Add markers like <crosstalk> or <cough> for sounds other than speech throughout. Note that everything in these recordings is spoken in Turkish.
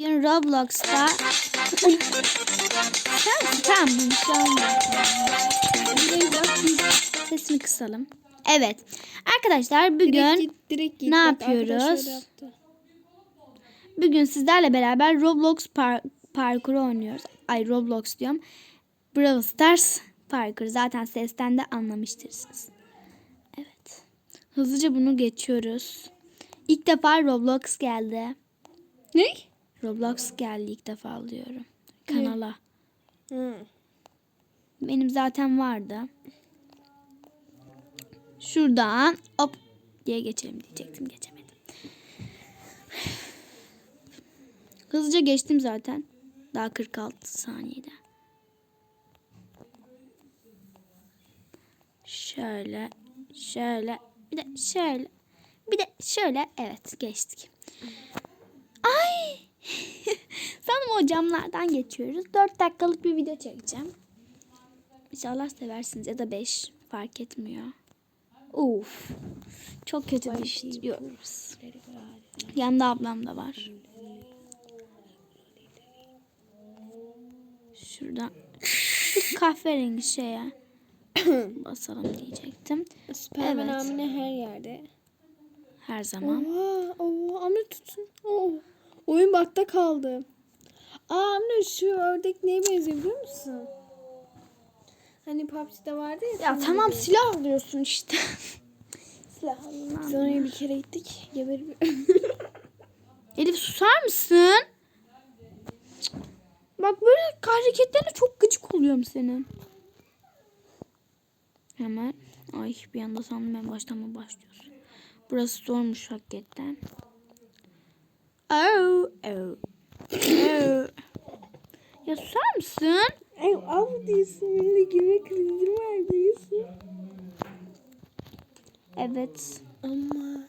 Bugün Roblox'ta Sen tamam bir şey olmaz. Sesini kısalım. Evet. Arkadaşlar bugün Direkt git, direkt git. ne Bak, yapıyoruz? yaptı. bugün sizlerle beraber Roblox par parkuru oynuyoruz. Ay Roblox diyorum. Brawl Stars parkur. Zaten sesten de anlamıştırsınız. Evet. Hızlıca bunu geçiyoruz. İlk defa Roblox geldi. Ne? Roblox geldi ilk defa diyorum. Kanala. Hı. Benim zaten vardı. Şuradan hop diye geçelim diyecektim geçemedim. Hızlıca geçtim zaten. Daha 46 saniyede. Şöyle, şöyle, bir de şöyle, bir de şöyle. Evet geçtik. Ay! <laughs> Sanırım o camlardan geçiyoruz. 4 dakikalık bir video çekeceğim. İnşallah seversiniz ya da 5 fark etmiyor. Uf. Çok kötü düştü. Yok. Yanında ablam da var. Şuradan şu <laughs> kahverengi şeye <coughs> basalım diyecektim. Süpermen Evet. Amine her yerde. Her zaman. Oha, oha, Amine tutun. Oh. Oyun bakta kaldı. Aa Amine şu ördek neye benziyor biliyor musun? Hani PUBG'de vardı ya. Ya tamam silah diyorsun işte. <laughs> silah Biz oraya bir kere gittik. Geberip. <laughs> Elif susar mısın? Bak böyle hareketlerine çok gıcık oluyorum senin. Hemen. Ay bir anda sandım en baştan mı başlıyorsun? Burası zormuş hakikaten. Oh, oh, oh. ya susar mısın? Ay av diyorsun. Benimle girme krizim var diyorsun. Evet. Ama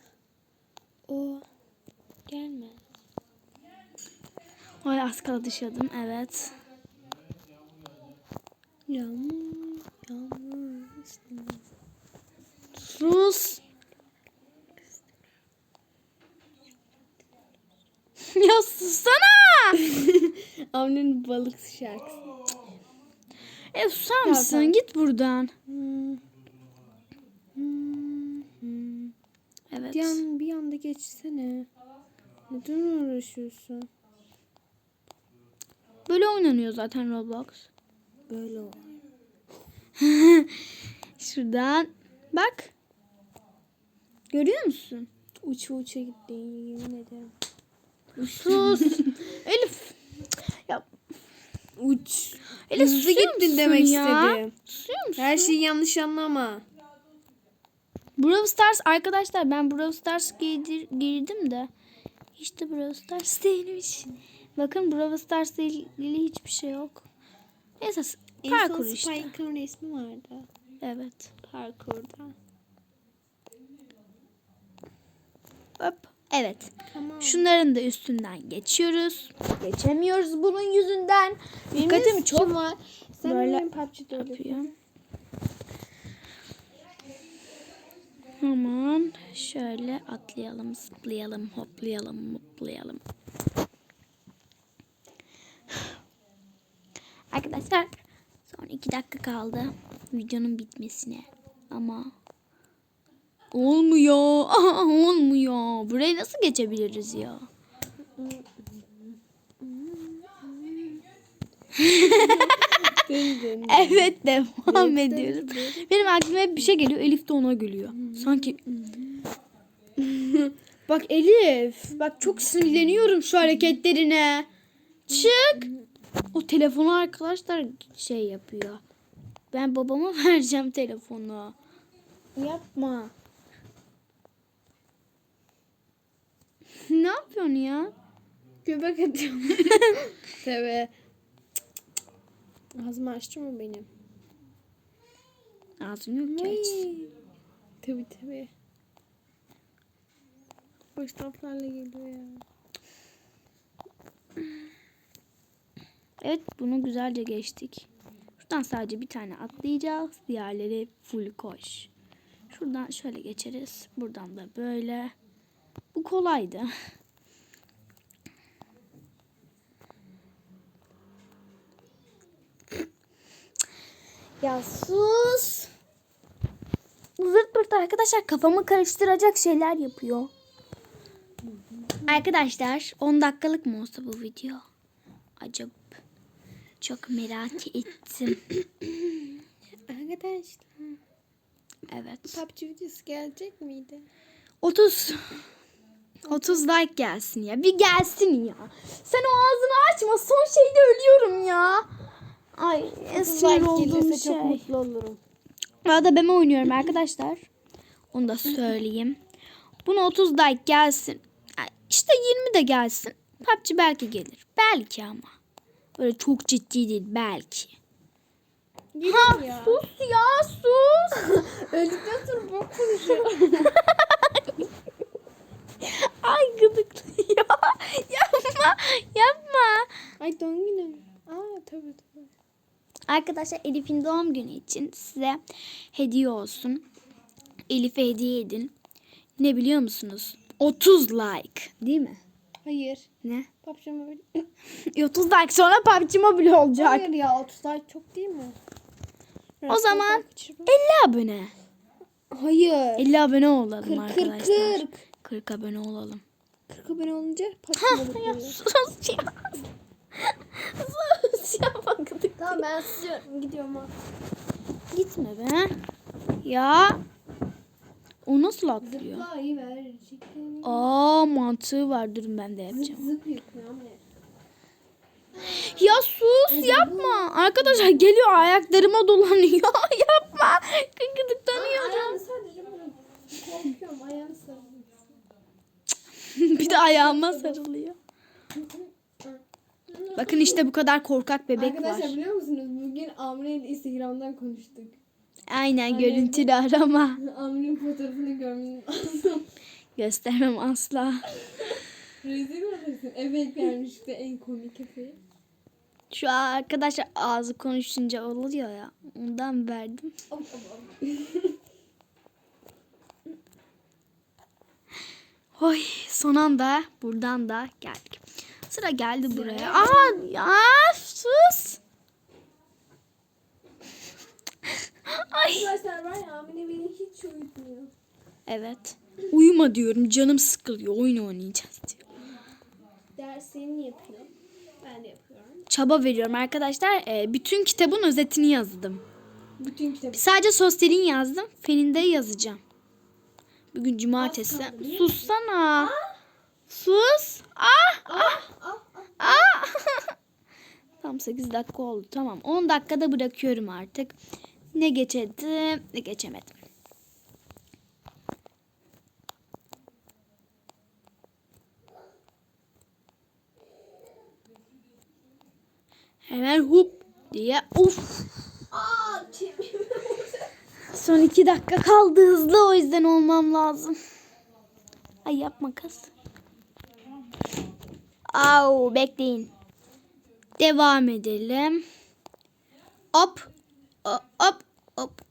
o gelme. Ay az kaldı dışarıdım. Evet. Yağmur, yağmur. Sus. ya sussana. Amine'nin balık şarkısı. E susar mısın? tamam. Git buradan. Hmm. Hmm. Hmm. Evet. Bir, an, bir anda geçsene. Neden uğraşıyorsun? Böyle oynanıyor zaten Roblox. Böyle. <laughs> Şuradan bak. Görüyor musun? Uça uça gitti yemin ederim. Sus. <laughs> Elif. Uç. Elif Hızlı gittin demek ya? istedim. Her şeyi yanlış anlama. Brawl Stars arkadaşlar ben Brawl Stars girdir, girdim de işte Brawl Stars <laughs> değilmiş. Bakın Brawl Stars ile ilgili hiçbir şey yok. Neyse parkur işte. Spike'ın resmi vardı. Evet. Parkurda. Hop. Evet. Tamam. Şunların da üstünden geçiyoruz. Geçemiyoruz bunun yüzünden. Dikkatimi çok var. Sen böyle benim PUBG'de öyle yapıyor. Hemen şöyle atlayalım, zıplayalım, hoplayalım, hoplayalım. Arkadaşlar son iki dakika kaldı videonun bitmesine. Ama olmuyor. <laughs> olmuyor. Burayı nasıl geçebiliriz ya? <laughs> Evet devam ediyoruz. Benim aklıma hep bir şey geliyor. Elif de ona gülüyor. Sanki <laughs> Bak Elif. Bak çok sinirleniyorum şu hareketlerine. Çık. O telefonu arkadaşlar şey yapıyor. Ben babama vereceğim telefonu. Yapma. Ne yapıyorsun ya? Göbek atıyorum. <laughs> Tabii. Ağzımı açtı mı benim? Ağzın yok ki. Tabii tabii. Boş laflarla geliyor ya. Evet bunu güzelce geçtik. Şuradan sadece bir tane atlayacağız. Diğerleri full koş. Şuradan şöyle geçeriz. Buradan da böyle. Bu kolaydı. Ya sus. Zırt pırt arkadaşlar kafamı karıştıracak şeyler yapıyor. Arkadaşlar 10 dakikalık mı olsa bu video? Acaba çok merak ettim. <clears throat> arkadaşlar. Evet. PUBG videosu gelecek miydi? 30. 30 like gelsin ya. Bir gelsin ya. Sen o ağzını açma. Son şeyde ölüyorum ya. Ay en sinir olduğum şey. çok mutlu olurum. Arada ben oynuyorum arkadaşlar. Onu da söyleyeyim. Buna 30 like gelsin. İşte 20 de gelsin. PUBG belki gelir. Belki ama. Böyle çok ciddi değil belki. Gelir ya. Sus ya sus. <laughs> Öldükten sonra bok konuşuyor. <laughs> Ay gıdıklıyor. <laughs> yapma. Yapma. Ay doğum günü. Aa tabii tabii. Arkadaşlar Elif'in doğum günü için size hediye olsun. Elif'e hediye edin. Ne biliyor musunuz? 30 like. Değil mi? Hayır. Ne? PUBG Mobile. 30 like sonra PUBG Mobile olacak. Hayır ya 30 like çok değil mi? O zaman 50 abone. Hayır. 50 abone olalım 40 arkadaşlar. 40 40. 40 abone olalım. 40 abone olunca Ya geliyor. sus ya. sus ya baktık. Tamam ben susuyorum. Gidiyorum ha. Gitme be. Ya. O nasıl atlıyor? Zıplayı ver. Aa mantığı var. Durun ben de yapacağım. Zıp yapıyor ama. Ya sus yapma. Arkadaşlar geliyor ayaklarıma dolanıyor. <laughs> yapma. Gıdıklanıyorum. Ayağını sadece korkuyorum. Ayağını sarılıyor. <laughs> bir de ayağıma sarılıyor. Bakın işte bu kadar korkak bebek Arkadaşlar var. biliyor musunuz? Bugün Amre ile Instagram'dan konuştuk. Aynen görüntülü arama. <laughs> Amre'nin fotoğrafını görmeniz lazım. Göstermem asla. <laughs> Rezil olursun. Eve vermişti en komik efe. Şu an arkadaşlar ağzı konuşunca oluyor ya. Ondan verdim. Oy son anda buradan da geldik. Sıra geldi buraya. Aa ya sus. Ay. Arkadaşlar var ya Amre beni hiç uyutmuyor. Evet. Uyuma diyorum canım sıkılıyor. Oyun oynayacağız diyor. Derslerini yapıyor. Ben de yapıyorum. Çaba veriyorum arkadaşlar. Ee, bütün kitabın özetini yazdım. Bütün kitabı. Sadece sosyalin yazdım. Feninde yazacağım. Bugün cumartesi. Sussana. Sus. Ah. Ah. Ah. <laughs> Tam 8 dakika oldu. Tamam. 10 dakikada bırakıyorum artık. Ne geçedim ne geçemedim. Hemen hup diye. Uf. Aa. Son iki dakika kaldı hızlı o yüzden olmam lazım. Ay yapma kız. Au bekleyin. Devam edelim. Hop. Hop hop.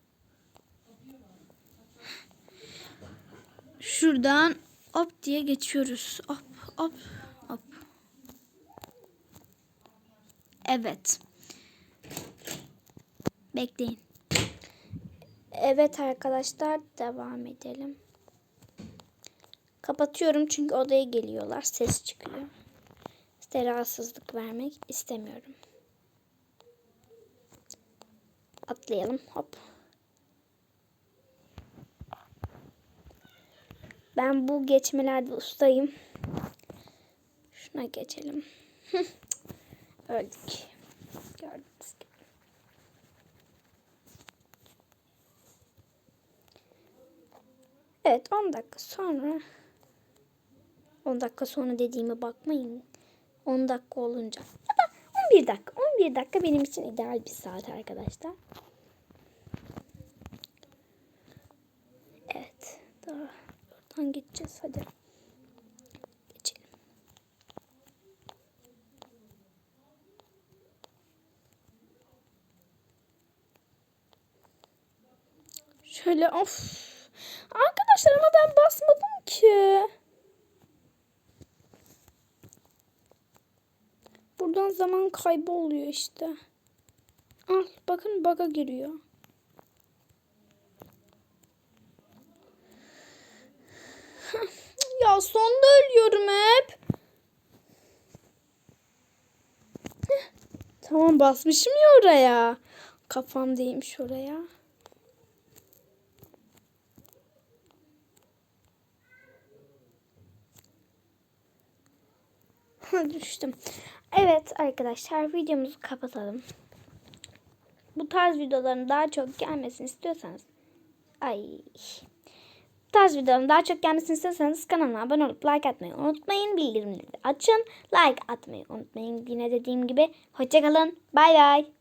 Şuradan hop diye geçiyoruz. Hop hop hop. Evet. Bekleyin. Evet arkadaşlar devam edelim. Kapatıyorum çünkü odaya geliyorlar. Ses çıkıyor. Size rahatsızlık vermek istemiyorum. Atlayalım. Hop. Ben bu geçmelerde ustayım. Şuna geçelim. <laughs> Öldük. Gördünüz gibi. Evet 10 dakika sonra 10 dakika sonra dediğime bakmayın. 10 dakika olunca ya da 11 dakika. 11 dakika benim için ideal bir saat arkadaşlar. Evet. Daha buradan gideceğiz hadi. Geçelim. Şöyle of. Arkadaşlar ben basmadım ki. Buradan zaman kaybı oluyor işte. Al bakın baga giriyor. ya sonda ölüyorum hep. Tamam basmışım ya oraya. Kafam değmiş oraya. Düştüm. Evet arkadaşlar videomuzu kapatalım. Bu tarz videoların daha çok gelmesini istiyorsanız ay bu tarz videoların daha çok gelmesini istiyorsanız kanalıma abone olup like atmayı unutmayın. Bildirimleri açın. Like atmayı unutmayın. Yine dediğim gibi hoşçakalın. Bay bay.